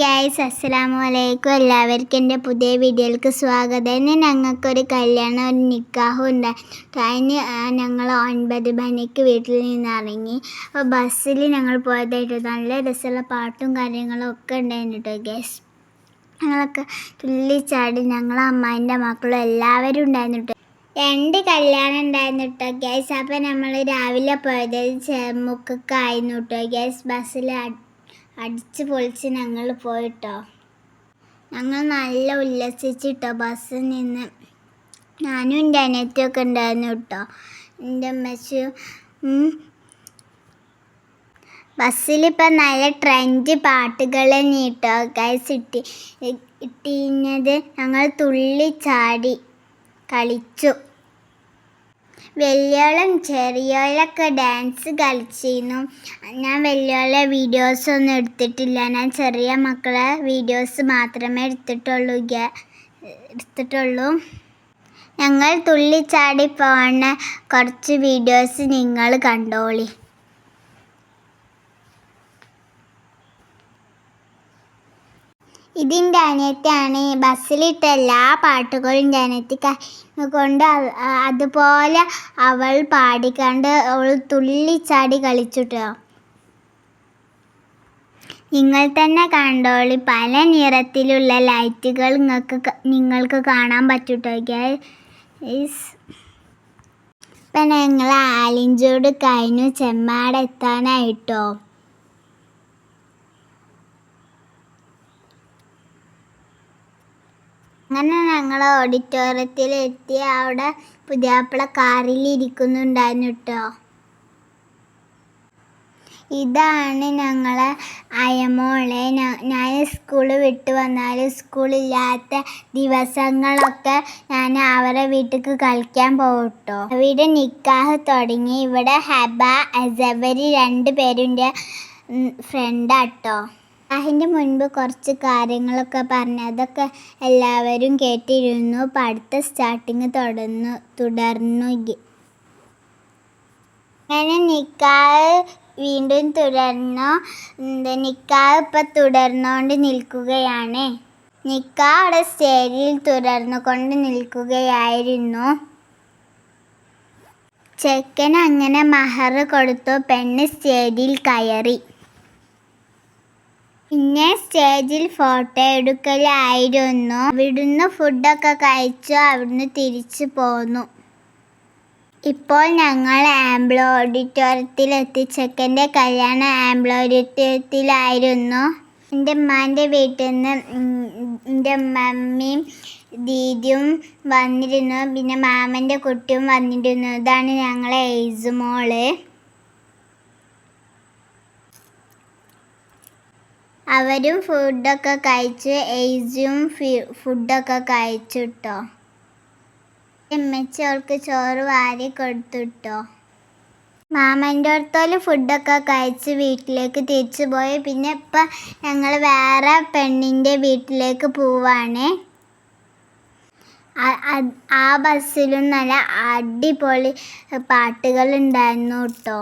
Guys അസ്സലാമു അലൈക്കും എല്ലാവർക്കും എന്റെ പുതിയ വീഡിയോയിലേക്ക് സ്വാഗതം. ഇന്ന് ഞങ്ങൾക്കൊരു കല്യാണം ഒരു നിക്കാഹും ഉണ്ടായി അതിന് ഞങ്ങൾ ഒൻപത് മണിക്ക് വീട്ടിൽ നിന്ന് ഇറങ്ങി. അപ്പോൾ ബസ്സിൽ ഞങ്ങൾ പോയതായിട്ട് നല്ല രസമുള്ള പാട്ടും കാര്യങ്ങളും ഒക്കെ ഉണ്ടായിരുന്നു കേട്ടോ ഗൈസ് ഞങ്ങളൊക്കെ തുള്ളിച്ചാടി ഞങ്ങളെ അമ്മായിന്റെ മക്കളും എല്ലാവരും ഉണ്ടായിരുന്നു രണ്ട് കല്യാണം ഉണ്ടായിരുന്നു കേട്ടോ ഗ്യാസ് അപ്പോൾ നമ്മൾ രാവിലെ പോയത് ചെമ്മുക്കൊക്കെ ആയിരുന്നു കേട്ടോ ഗ്യാസ് ബസ്സിൽ അടിച്ച് പൊളിച്ച് ഞങ്ങൾ പോയിട്ടോ. ഞങ്ങൾ നല്ല ഉല്ലസിച്ചിട്ടോ ബസ്സിൽ നിന്ന്. ഞാനും എന്റെ അനിയത്തിയൊക്കെ ഉണ്ടായിരുന്നു കേട്ടോ. എന്റെ അമ്മച്ചും ബസ്സിലിപ്പോൾ നല്ല ട്രെൻഡ് പാട്ടുകൾ നീട്ടോ ഗൈസ് ഇട്ടി ഇട്ടിഞ്ഞത് ഞങ്ങൾ തുള്ളി ചാടി കളിച്ചു. വലിയോളം ചെറിയോളൊക്കെ ഡാൻസ് കളിച്ചിരുന്നു. ഞാൻ വലിയോളെ വീഡിയോസ് ഒന്നും എടുത്തിട്ടില്ല. ഞാൻ ചെറിയ മക്കളെ വീഡിയോസ് മാത്രമേ എടുത്തിട്ടുള്ളൂ എടുത്തിട്ടുള്ളൂ. ഞങ്ങൾ തുള്ളിച്ചാടി പോണ കുറച്ച് വീഡിയോസ് നിങ്ങൾ കണ്ടോളി. ഇതിന്റെ അനിയത്തിയാണ് ബസ്സിലിട്ട എല്ലാ പാട്ടുകളും ജനത്തി കൊണ്ട് അതുപോലെ അവൾ പാടിക്കണ്ട് അവൾ തുള്ളിച്ചാടി കളിച്ചിട്ടോ. നിങ്ങൾ തന്നെ കണ്ടോളി പല നിറത്തിലുള്ള ലൈറ്റുകൾ നിങ്ങൾക്ക് നിങ്ങൾക്ക് കാണാൻ പറ്റൂട്ടോ ഗൈസ് ഇപ്പം ഞങ്ങൾ ആലിഞ്ചോട് കഴിഞ്ഞു ചെമ്മാടെത്താനായിട്ടോ അങ്ങനെ ഞങ്ങൾ ഓഡിറ്റോറിയത്തിൽ എത്തി അവിടെ പുതിയാപ്പിള കാറിൽ ഇരിക്കുന്നുണ്ടായിരുന്നു കേട്ടോ ഇതാണ് ഞങ്ങളെ അയമോളെ. ഞാൻ സ്കൂൾ വിട്ട് വന്നാൽ സ്കൂളില്ലാത്ത ദിവസങ്ങളൊക്കെ ഞാൻ അവരെ വീട്ടിലേക്ക് കളിക്കാൻ പോകട്ടോ കേട്ടോ ഇവിടെ നിക്കാഹ് തുടങ്ങി. ഇവിടെ ഹബ അസവരി രണ്ട് പേരുടെ ഫ്രണ്ടാട്ടോ അതിന്റെ മുൻപ് കുറച്ച് കാര്യങ്ങളൊക്കെ പറഞ്ഞു അതൊക്കെ എല്ലാവരും കേട്ടിരുന്നു. പഠിത്ത സ്റ്റാർട്ടിങ് തുടർന്നു തുടർന്നു അങ്ങനെ നിക്കാഹ് വീണ്ടും തുടർന്നു. നിക്കാഹ് ഇപ്പം തുടർന്നുകൊണ്ട് നിൽക്കുകയാണ്. നിക്കാഹ് അവിടെ സ്റ്റേജിൽ തുടർന്നു കൊണ്ട് നിൽക്കുകയായിരുന്നു. ചെക്കൻ അങ്ങനെ മഹർ കൊടുത്തു പെണ്ണ് സ്റ്റേജിൽ കയറി. പിന്നെ സ്റ്റേജിൽ ഫോട്ടോ എടുക്കലായിരുന്നു. അവിടുന്ന് ഫുഡൊക്കെ കഴിച്ചു അവിടുന്ന് തിരിച്ചു പോന്നു. ഇപ്പോൾ ഞങ്ങൾ ആംബ്ലോ ഓഡിറ്റോറിയത്തിലെത്തി ചെക്കന്റെ കല്യാണം ആംബ്ലോ ഓഡിറ്റോറിയത്തിലായിരുന്നു. എന്റെ ഉമ്മാന്റെ വീട്ടിൽ നിന്ന് എന്റെ മമ്മിയും ദീദിയും വന്നിരുന്നു. പിന്നെ മാമന്റെ കുട്ടിയും വന്നിരുന്നു. ഇതാണ് ഞങ്ങളെ ഏജ് മോൾ. അവരും ഫുഡൊക്കെ കഴിച്ച് എയ്സും ഫുഡൊക്കെ കഴിച്ചു കേട്ടോ അവൾക്ക് ചോറ് വാരി കൊടുത്തു കേട്ടോ മാമന്റെ അടുത്തോൽ ഫുഡൊക്കെ കഴിച്ച് വീട്ടിലേക്ക് തിരിച്ചു പോയി. പിന്നെ ഇപ്പം ഞങ്ങൾ വേറെ പെണ്ണിന്റെ വീട്ടിലേക്ക് പോവാണ്. ആ ബസ്സിലും നല്ല അടിപൊളി പാട്ടുകൾ ഉണ്ടായിരുന്നു കേട്ടോ.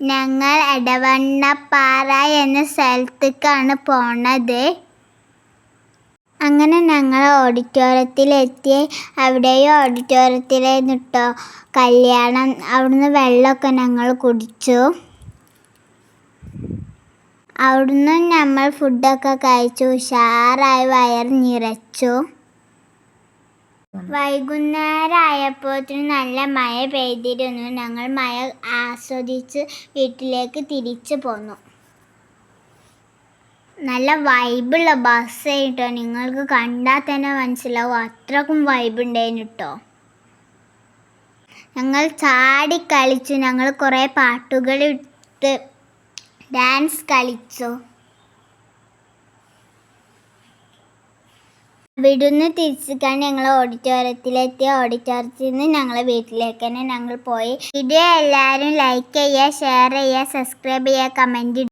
ഞങ്ങൾ എടവണ്ണപ്പാറ എന്ന സ്ഥലത്തേക്കാണ് പോണത്. അങ്ങനെ ഞങ്ങൾ ഓഡിറ്റോറിയത്തിലെത്തി അവിടെയും ഓഡിറ്റോറിയത്തിലായിരുന്നു കല്യാണം അവിടുന്ന് വെള്ളമൊക്കെ ഞങ്ങൾ കുടിച്ചു. അവിടുന്ന് നമ്മൾ ഫുഡൊക്കെ കഴിച്ചു. ഉഷാറായി വയർ നിറച്ചു. വൈകുന്നേരമായപ്പോഴത്തേനും നല്ല മഴ പെയ്തിരുന്നു. ഞങ്ങൾ മഴ ആസ്വദിച്ച് വീട്ടിലേക്ക് തിരിച്ചു പോന്നു. നല്ല വൈബുള്ള ബസ് കേട്ടോ നിങ്ങൾക്ക് കണ്ടാൽ തന്നെ മനസ്സിലാവും. അത്രക്കും വൈബ് ഉണ്ടായിരുന്നു കേട്ടോ ഞങ്ങൾ ചാടി കളിച്ചു. ഞങ്ങൾ കുറേ പാട്ടുകൾ ഇട്ട് ഡാൻസ് കളിച്ചു. അവിടുന്ന് തിരിച്ചിട്ടാണ് ഞങ്ങൾ ഓഡിറ്റോറിയത്തിലെത്തിയ ഓഡിറ്റോറിയത്തിൽ നിന്ന് ഞങ്ങളെ വീട്ടിലേക്ക് തന്നെ ഞങ്ങൾ പോയി. വീഡിയോ എല്ലാവരും ലൈക്ക് ചെയ്യുക ഷെയർ ചെയ്യുക സബ്സ്ക്രൈബ് ചെയ്യുക കമന്റ്